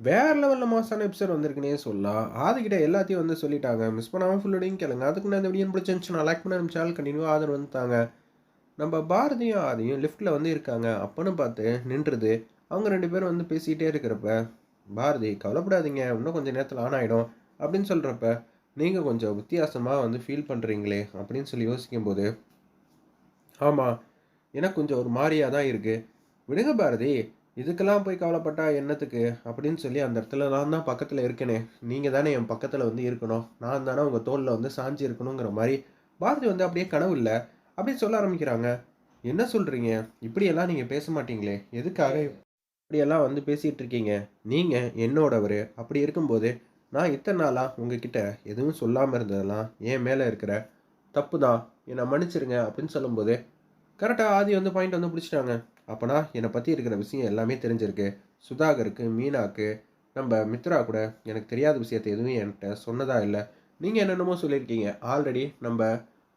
வேற லெவலில் மாசான எபிசோட் வந்திருக்குனே சொல்லலாம். ஆதிக்கிட்ட எல்லாத்தையும் வந்து சொல்லிட்டாங்க. மிஸ் பண்ணாமல் ஃபுல்லோடையும் கேளுங்க. அதுக்கு நான் இந்த வீடியோ பிடிச்சிருந்துச்சுன்னா லைக் பண்ண நம்ம சேனல் கண்டினியூ ஆதரவு வந்துட்டாங்க. நம்ம பாரதியும் ஆதியும் லிஃப்ட்டில் வந்து இருக்காங்க. அப்போன்னு பார்த்து நின்றுது. அவங்க ரெண்டு பேரும் வந்து பேசிக்கிட்டே இருக்கிறப்ப பாரதி கவலைப்படாதீங்க. இன்னும் கொஞ்சம் நேரத்தில் ஆன் ஆகிடும் அப்படின்னு சொல்கிறப்ப நீங்கள் கொஞ்சம் வித்தியாசமாக வந்து ஃபீல் பண்ணுறீங்களே அப்படின்னு சொல்லி யோசிக்கும்போது ஆமாம் எனக்கு கொஞ்சம் ஒரு மாதிரியாக தான் இருக்குது விடுங்க பாரதி. இதுக்கெல்லாம் போய் கவலைப்பட்டா என்னத்துக்கு? அப்படின்னு சொல்லி அந்த இடத்துல நான் தான் பக்கத்தில் இருக்கேனே. நீங்கள் தானே என் பக்கத்தில் வந்து இருக்கணும். நான் தானே உங்கள் தோளில் வந்து சாஞ்சி இருக்கணுங்கிற மாதிரி. பாரதி வந்து அப்படியே கனவு இல்லை. அப்படின்னு சொல்ல ஆரம்பிக்கிறாங்க. என்ன சொல்கிறீங்க இப்படியெல்லாம் நீங்கள் பேச மாட்டீங்களே. எதுக்காக இப்படியெல்லாம் வந்து பேசிகிட்டு இருக்கீங்க? நீங்கள் என்னோடவர். அப்படி இருக்கும்போது நான் இத்தனை நாளாக உங்ககிட்ட எதுவும் சொல்லாமல் இருந்ததெல்லாம் என் மேலே இருக்கிற தப்பு தான் என்னை மன்னிச்சிருங்க அப்படின்னு சொல்லும்போது கரெக்டாக ஆதி வந்து பாயிண்ட் வந்து பிடிச்சிட்டாங்க. அப்போனா என்னை பற்றி இருக்கிற விஷயம் எல்லாமே தெரிஞ்சிருக்கு. சுதாகருக்கு மீனாக்கு நம்ம மித்ரா கூட எனக்கு தெரியாத விஷயத்தை எதுவும் என்கிட்ட சொன்னதா இல்லை. நீங்கள் என்னென்னமோ சொல்லியிருக்கீங்க. ஆல்ரெடி நம்ம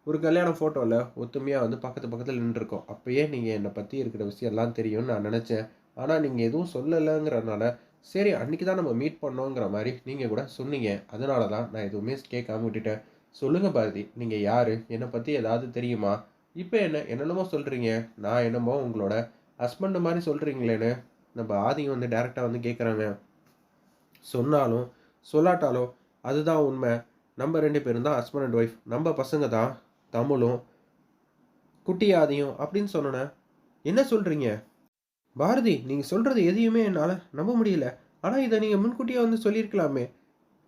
ஒரு கல்யாண ஃபோட்டோவில் ஒத்துமையாக வந்து பக்கத்து பக்கத்தில் நின்றுருக்கோம். அப்போயே நீங்கள் என்னை பற்றி இருக்கிற விஷயம் எல்லாம் தெரியும்னு நான் நினச்சேன். ஆனால் நீங்கள் எதுவும் சொல்லலைங்கிறனால சரி அன்றைக்கி தான் நம்ம மீட் பண்ணோங்கிற மாதிரி நீங்கள் கூட சொன்னீங்க. அதனால தான் நான் எதுவுமே கேட்காம விட்டுட்டேன். சொல்லுங்கள் பாரதி நீங்கள் யார்? என்னை பற்றி ஏதாவது தெரியுமா? இப்போ என்ன என்னென்னமோ சொல்கிறீங்க நான் என்னமோ உங்களோட ஹஸ்பண்டு மாதிரி சொல்கிறீங்களேன்னு நம்ம ஆதியும் வந்து டேரெக்டாக வந்து கேட்குறாங்க சொன்னாலும் சொல்லாட்டாலும் அதுதான் உண்மை. நம்ம ரெண்டு பேரும் தான் ஹஸ்பண்ட் அண்ட் ஒய்ஃப் நம்ம பசங்க தான் தமிழும் குட்டி ஆதியும் அப்படின்னு சொன்னேன் என்ன சொல்கிறீங்க பாரதி நீங்கள் சொல்கிறது எதையுமே என்னால் நம்ப முடியல. ஆனால் இதை நீங்கள் முன்கூட்டியே வந்து சொல்லியிருக்கலாமே.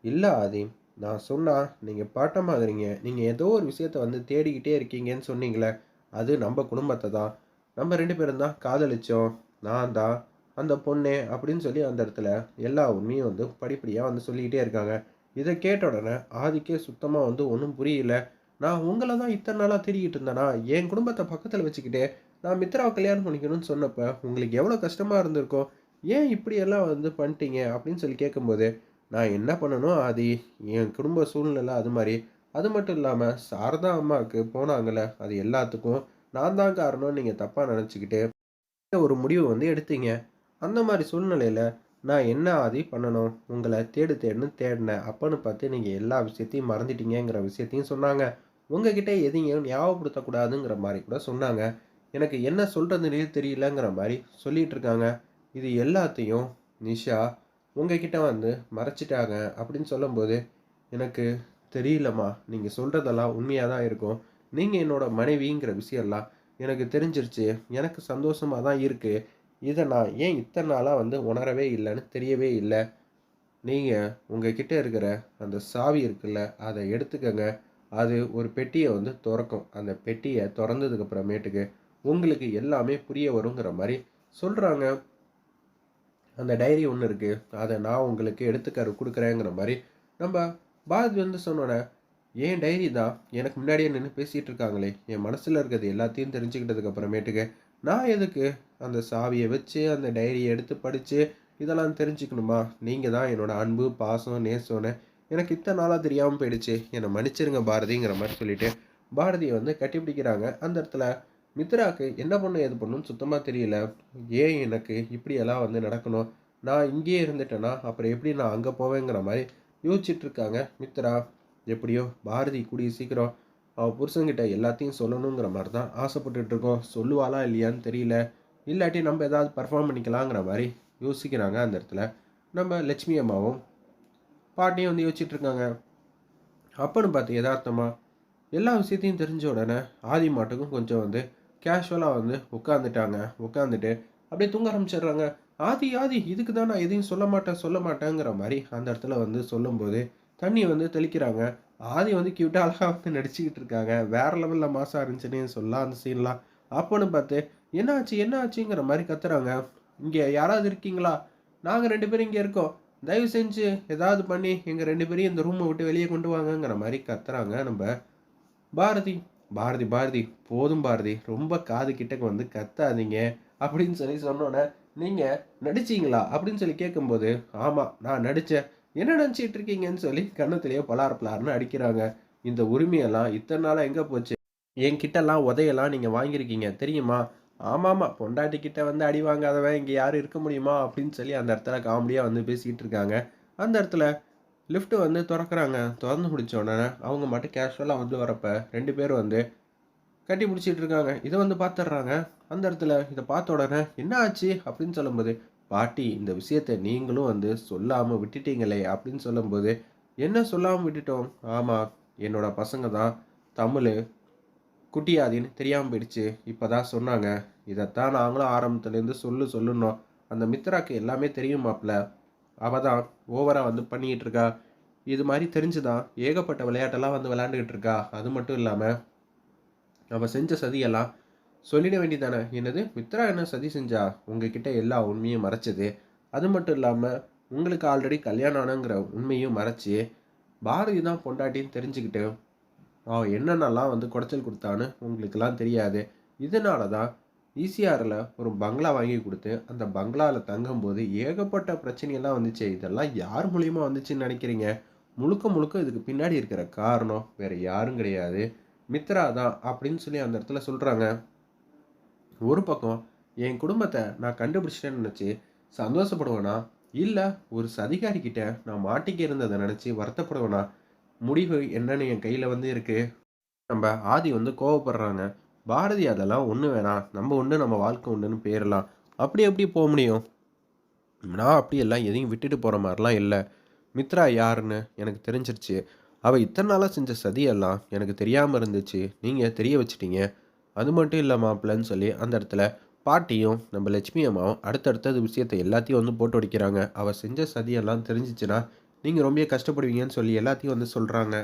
இல்லை ஆதி நான் சொன்னால் நீங்கள் பாட்டமாகறீங்க நீங்கள் ஏதோ ஒரு விஷயத்த வந்து தேடிக்கிட்டே இருக்கீங்கன்னு சொன்னீங்களே அது நம்ம குடும்பத்தை தான் நம்ம ரெண்டு பேரும் தான் காதலிச்சோம். நான் தான் அந்த பொண்ணு அப்படின்னு சொல்லி அந்த இடத்துல எல்லா உண்மையும் வந்து படிப்படியாக வந்து சொல்லிக்கிட்டே இருக்காங்க. இதை கேட்ட உடனே ஆதிக்கே சுத்தமாக வந்து ஒன்றும் புரியல. நான் உங்களை தான் இத்தனை நாளாக தேடிக்கிட்டு இருந்தேனா? என் குடும்பத்தை பக்கத்தில் வச்சுக்கிட்டே நான் மித்ராவை கல்யாணம் பண்ணிக்கணும்னு சொன்னப்போ உங்களுக்கு எவ்வளோ கஷ்டமாக இருந்திருக்கும்? ஏன் இப்படியெல்லாம் வந்து பண்ணிட்டீங்க? அப்படின்னு சொல்லி கேட்கும்போது நான் என்ன பண்ணணும் ஆதி? என் குடும்ப சூழ்நிலை அது மாதிரி. அது மட்டும் இல்லாமல் சாரதா அம்மாவுக்கு போனாங்கல்ல அது எல்லாத்துக்கும். நான் தான் காரணம்னு நீங்கள் தப்பாக நினச்சிக்கிட்டு ஒரு முடிவு வந்து எடுத்தீங்க. அந்த மாதிரி சூழ்நிலையில் நான் என்ன ஆதி பண்ணணும்? உங்களை தேடு தேடுன்னு தேடினேன். அப்பன்னு பார்த்து நீங்கள் எல்லா விஷயத்தையும் மறந்துட்டீங்கிற விஷயத்தையும் சொன்னாங்க. உங்ககிட்ட எதையும் ஞாபகப்படுத்தக்கூடாதுங்கிற மாதிரி கூட சொன்னாங்க. எனக்கு என்ன சொல்கிறதுனே தெரியலங்கிற மாதிரி சொல்லிகிட்டு இருக்காங்க. இது எல்லாத்தையும் நிஷா உங்ககிட்ட வந்து மறைச்சிட்டாங்க அப்படின்னு சொல்லும்போது எனக்கு தெரியலம்மா. நீங்கள் சொல்கிறதெல்லாம் உண்மையாக தான் இருக்கும். நீங்கள் என்னோட மனைவிங்கிற விஷயம்லாம் எனக்கு தெரிஞ்சிருச்சு. எனக்கு சந்தோஷமாக தான் இருக்குது இதை நான் ஏன் இத்தனை நாளாக வந்து உணரவே இல்லைன்னு தெரியவே இல்லை. நீங்கள் உங்கள்கிட்ட இருக்கிற அந்த சாவி இருக்குல்ல அதை எடுத்துக்கங்க. அது ஒரு பெட்டியை வந்து திறக்கும். அந்த பெட்டியை திறந்ததுக்கு அப்புறமேட்டுக்கு உங்களுக்கு எல்லாமே புரிய வருங்கிற மாதிரி சொல்கிறாங்க அந்த டைரி ஒன்று இருக்குது அதை நான் உங்களுக்கு எடுத்துக்க கொடுக்குறேங்கிற மாதிரி நம்ம பாரதி வந்து சொன்னோன்னே ஏன் டைரி தான் எனக்கு முன்னாடியே நின்று பேசிகிட்டு இருக்காங்களே. என் மனசில் இருக்கிறது எல்லாத்தையும் தெரிஞ்சுக்கிட்டதுக்கு அப்புறமேட்டுக்கு நான் எதுக்கு அந்த சாவியை வச்சு அந்த டைரியை எடுத்து படித்து இதெல்லாம் தெரிஞ்சுக்கணுமா? நீங்கள் தான் என்னோடய அன்பு பாசம் நேசம்னு எனக்கு இத்தனை நாளாக தெரியாமல் போயிடுச்சு. என்னை மன்னிச்சிருங்க பாரதிங்கிற மாதிரி சொல்லிட்டு பாரதியை வந்து கட்டிப்பிடிக்கிறாங்க அந்த இடத்துல மித்ராக்கு என்ன பண்ணும் எது பண்ணுன்னு சுத்தமாக தெரியல. ஏன் எனக்கு இப்படியெல்லாம் வந்து நடக்கணும்? நான் இங்கேயே இருந்துட்டேன்னா அப்புறம் எப்படி நான் அங்கே போவேங்கிற மாதிரி யோசிச்சுட்ருக்காங்க மித்ரா. எப்படியோ பாரதி கூடிய சீக்கிரம் அவள் புருஷன்கிட்ட எல்லாத்தையும் சொல்லணுங்கிற மாதிரி தான் ஆசைப்பட்டுட்டு இருக்கோம் சொல்லுவாளா இல்லையான்னு தெரியல. இல்லாட்டி நம்ம ஏதாவது பர்ஃபார்ம் பண்ணிக்கலாங்கிற மாதிரி யோசிக்கிறாங்க அந்த இடத்துல. நம்ம லட்சுமி அம்மாவும் பாட்டியும் வந்து யோசிச்சுட்டு இருக்காங்க அப்பன்னு பார்த்து யதார்த்தமாக எல்லா விஷயத்தையும் தெரிஞ்ச உடனே ஆதி மாட்டுக்கும் கொஞ்சம் வந்து கேஷுவலாக வந்து உட்காந்துட்டாங்க உட்காந்துட்டு அப்படியே தூங்க ஆரம்பிச்சிடுறாங்க. ஆதி ஆதி இதுக்கு தான் நான் எதையும் சொல்ல மாட்டேன் சொல்ல மாட்டேங்கிற மாதிரி அந்த இடத்துல வந்து சொல்லும்போது தண்ணி வந்து தெளிக்கிறாங்க. ஆதி வந்து கியூட்டாக அழகாக வந்து நடிச்சுக்கிட்டு இருக்காங்க. வேற லெவலில் மாசா இருந்துச்சுன்னு சொல்லலாம் அந்த சீன்லாம் அப்போன்னு பார்த்து என்ன ஆச்சு என்ன ஆச்சுங்கிற மாதிரி கத்துறாங்க. இங்கே யாராவது இருக்கீங்களா? நாங்கள் ரெண்டு பேரும் இங்கே இருக்கோம். தயவு செஞ்சு ஏதாவது பண்ணி எங்கள் ரெண்டு பேரையும் இந்த ரூமை விட்டு வெளியே கொண்டு வாங்கங்கிற மாதிரி கத்துறாங்க நம்ம பாரதி. பாரதி பாரதி போதும் பாரதி. ரொம்ப காது கிட்டக்கு வந்து கத்தாதீங்க. அப்படின்னு சொல்லி சொன்னோன்னே நீங்கள் நடிச்சீங்களா? அப்படின்னு சொல்லி கேட்கும்போது ஆமாம் நான் நடித்தேன் என்ன நினச்சிட்டு இருக்கீங்கன்னு சொல்லி கன்னத்திலேயே பலார் பலார்னு அடிக்கிறாங்க. இந்த உரிமையெல்லாம் இத்தனை நாளாக எங்கே போச்சு? என்கிட்டலாம் உதையெல்லாம் நீங்கள் வாங்கியிருக்கீங்க தெரியுமா? ஆமாம்மா பொண்டாட்டிக்கிட்ட வந்து அடி வாங்காதவன் இங்கே யாரும் இருக்க முடியுமா? அப்படின்னு சொல்லி அந்த இடத்துல காமெடியாக வந்து பேசிக்கிட்டு இருக்காங்க. அந்த இடத்துல லிஃப்ட்டு வந்து திறக்கிறாங்க. திறந்து முடிச்ச உடனே அவங்க மட்டும் கேஷுவலாக வந்து வரப்போ ரெண்டு பேரும் வந்து கட்டி பிடிச்சிட்டு இருக்காங்க. இதை வந்து பார்த்துடுறாங்க. அந்த இடத்துல இதை பார்த்த உடனே என்ன ஆச்சு? அப்படின்னு சொல்லும்போது பாட்டி இந்த விஷயத்தை நீங்களும் வந்து சொல்லாமல் விட்டுட்டீங்களே அப்படின்னு சொல்லும்போது என்ன சொல்லாமல் விட்டுட்டோம்? ஆமாம் என்னோட பசங்க தான் தமிழ் குட்டியாதின்னு தெரியாமல் போயிடுச்சு. இப்போ தான் சொன்னாங்க. இதைத்தான் நாங்களும் ஆரம்பத்துலேருந்து சொல்லு சொல்லணும் அந்த மித்ராக்கு எல்லாமே தெரியும் அவள் தான் ஓவராக வந்து பண்ணிக்கிட்டு இருக்கா. இது மாதிரி தெரிஞ்சுதான் ஏகப்பட்ட விளையாட்டெல்லாம் வந்து விளையாண்டுக்கிட்டு இருக்கா. அது மட்டும் இல்லாமல் அவள் செஞ்ச சதியெல்லாம் சொல்லிட வேண்டியதானே என்னது? மித்ரா என்ன சதி செஞ்சா? உங்ககிட்ட எல்லா உண்மையும் மறைச்சது. அது மட்டும் இல்லாமல் உங்களுக்கு ஆல்ரெடி கல்யாணம் ஆனங்கிற உண்மையும் மறைச்சி பாரதி தான் பொண்டாட்டின்னு தெரிஞ்சுக்கிட்டு அவன் என்னென்னலாம் வந்து குடைச்சல் கொடுத்தான்னு உங்களுக்கெல்லாம் தெரியாது. இதனால தான் ஈசிஆரில் ஒரு பங்களா வாங்கி கொடுத்து அந்த பங்களாவில் தங்கும்போது ஏகப்பட்ட பிரச்சனையெல்லாம் வந்துச்சு. இதெல்லாம் யார் மூலியமா வந்துச்சுன்னு நினைக்கிறீங்க? முழுக்க முழுக்க இதுக்கு பின்னாடி இருக்கிற காரணம் வேறு யாரும் கிடையாது. மித்ரா தான் அப்படின்னு சொல்லி அந்த இடத்துல சொல்கிறாங்க ஒரு பக்கம் என் குடும்பத்தை நான் கண்டுபிடிச்சிட்டேன்னு நினச்சி சந்தோஷப்படுவேனா? இல்லை ஒரு சதிகாரிக்கிட்ட நான் மாட்டிக்க இருந்ததை நினச்சி வருத்தப்படுவேனா? முடிவு என்னன்னு என் கையில் வந்து இருக்குது நம்ம ஆதி வந்து கோவப்படுறாங்க. பாரதி அதெல்லாம் ஒன்று வேணாம். நம்ம உண்டு நம்ம வாழ்க்கை உண்டுன்னு பேரலாம். அப்படி எப்படி போக முடியும்? நான் அப்படியெல்லாம் எதையும் விட்டுட்டு போகிற மாதிரிலாம் இல்லை. மித்ரா யாருன்னு எனக்கு தெரிஞ்சிருச்சு. அவள் இத்தனை நாளாக செஞ்ச சதியெல்லாம் எனக்கு தெரியாமல் இருந்துச்சு. நீங்கள் தெரிய வச்சிட்டீங்க. அது மட்டும் இல்லை மாப்பிள்ளன்னு சொல்லி அந்த இடத்துல பாட்டியும் நம்ம லட்சுமி அம்மாவும் அடுத்தடுத்தது விஷயத்தை எல்லாத்தையும் வந்து போட்டு வடிக்கிறாங்க அவள் செஞ்ச சதியெல்லாம் தெரிஞ்சிச்சுன்னா நீங்கள் ரொம்ப கஷ்டப்படுவீங்கன்னு சொல்லி எல்லாத்தையும் வந்து சொல்கிறாங்க